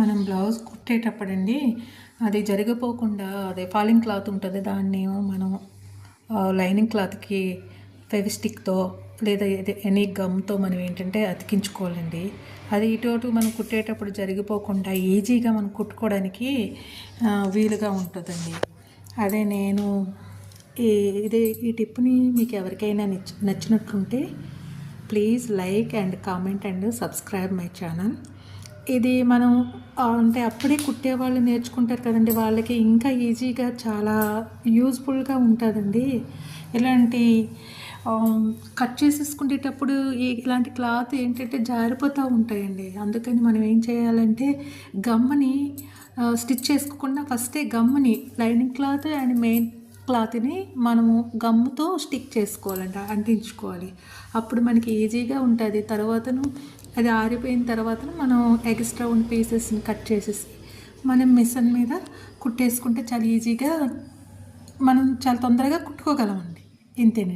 మనం బ్లౌజ్ కుట్టేటప్పుడండి అది జరిగిపోకుండా అదే ఫాలింగ్ క్లాత్ ఉంటుంది దాన్ని మనం లైనింగ్ క్లాత్కి ఫెవిస్టిక్తో లేదా ఎనీ గమ్తో మనం ఏంటంటే అతికించుకోవాలండి. అది ఇటు అటు మనం కుట్టేటప్పుడు జరిగిపోకుండా ఈజీగా మనం కుట్టుకోవడానికి వీలుగా ఉంటుందండి. అదే నేను ఈ ఇది ఈ టిప్ని మీకు ఎవరికైనా నచ్చినట్లుంటే please like and comment and subscribe my channel. ఇది మనం అంటే అప్పుడే కుట్టే వాళ్ళు నేర్చుకుంటారు కదండి. వాళ్ళకి ఇంకా ఈజీగా చాలా యూజ్ఫుల్గా ఉంటుందండి. ఇలాంటి కట్ చేసేసుకునేటప్పుడు ఈ ఇలాంటి క్లాత్ ఏంటంటే జారిపోతూ ఉంటాయండి. అందుకని మనం ఏం చేయాలంటే గమ్మని స్టిచ్ చేసుకోకుండా ఫస్టే గమ్ముని లైనింగ్ క్లాత్ అండ్ మెయిన్ క్లాత్ని మనము గమ్ముతో స్టిక్ చేసుకోవాలంట అంటించుకోవాలి. అప్పుడు మనకి ఈజీగా ఉంటుంది. తర్వాతను అది ఆరిపోయిన తర్వాత మనం ఎక్స్ట్రా ఉన్న పీసెస్ని కట్ చేసేసి మనం మిషన్ మీద కుట్టేసుకుంటే చాలా ఈజీగా మనం చాలా తొందరగా కుట్టుకోగలమండి. ఇంతేనండి.